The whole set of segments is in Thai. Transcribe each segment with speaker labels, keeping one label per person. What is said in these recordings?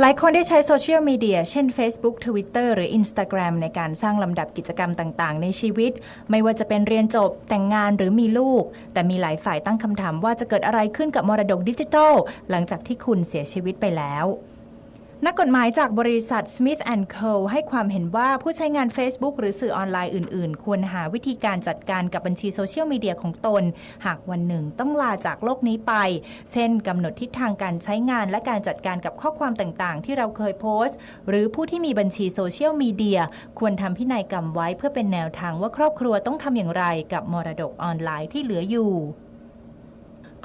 Speaker 1: หลายคนได้ใช้โซเชียลมีเดียเช่น Facebook Twitter หรือ Instagram ในการสร้างลำดับกิจกรรมต่าง ๆ ในชีวิต ไม่ว่าจะเป็นเรียนจบแต่งงานหรือมีลูก แต่มีหลายฝ่ายตั้งคำถามว่าจะเกิดอะไรขึ้นกับมรดกดิจิทัล หลังจากที่คุณเสียชีวิตไปแล้ว นักกฎหมายจากบริษัท Smith Co ให้ความเห็นว่าผู้ใช้งาน Facebook หรือสื่อออนไลน์อื่นๆ ควรหาวิธีการจัดการกับบัญชีโซเชียลมีเดียของตน หากวันหนึ่งต้องลาจากโลกนี้ไป เช่นกำหนดทิศทางการใช้งานและการจัดการกับข้อความต่างๆ ที่เราเคยโพสต์ หรือผู้ที่มีบัญชีโซเชียลมีเดียควรทำพินัยกรรมไว้เพื่อเป็นแนวทางว่าครอบครัวต้องทำอย่างไรกับมรดกออนไลน์ที่เหลืออยู่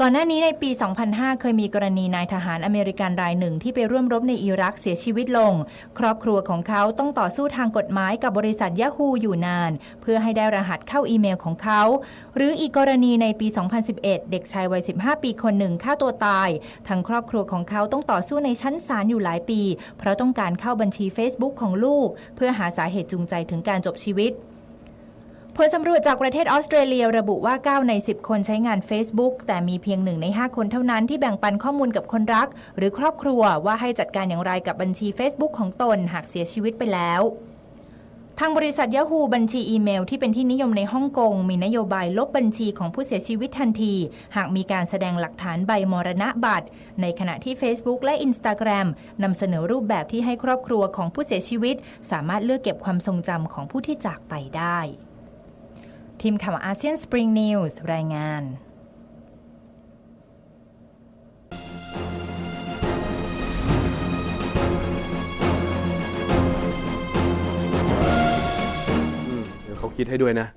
Speaker 1: ก่อนหน้านี้ในปี 2005 เคยมีกรณีนายทหารอเมริกันรายหนึ่งที่ไปร่วมรบในอิรักเสียชีวิตลง ครอบครัวของเขาต้องต่อสู้ทางกฎหมายกับบริษัท Yahoo อยู่นาน เพื่อให้ได้รหัสเข้าอีเมลของเขา หรืออีกกรณีในปี 2011 เด็กชายวัย 15 ปีคนหนึ่งฆ่าตัวตายทางครอบครัวของเขาต้องต่อสู้ในชั้นศาลอยู่หลายปี เพราะต้องการเข้าบัญชี Facebook ของลูก เพื่อหาสาเหตุจูงใจถึงการจบชีวิต ผลสำรวจจากประเทศออสเตรเลียระบุว่า 9 ใน 10 คนใช้งาน Facebook แต่มีเพียง1ใน 5 คนเท่านั้นที่แบ่งปันข้อมูลกับคนรัก หรือครอบครัวว่าให้จัดการอย่างไรกับบัญชี Facebook ของตนหากเสียชีวิตไปแล้วทางบริษัท Yahoo บัญชีอีเมลที่เป็นที่นิยมในฮ่องกง มีนโยบายลบบัญชีของผู้เสียชีวิตทันที หากมีการแสดงหลักฐานใบมรณะบัตร ในขณะที่ Facebook และ Instagram นำเสนอรูปแบบที่ให้ครอบครัวของผู้เสียชีวิต สามารถเลือกเก็บความทรงจำของผู้ที่จากไปได้ ทีมข่าวอาเซียนสปริงนิวส์รายงาน
Speaker 2: เดี๋ยวเขาคิดให้ด้วยนะ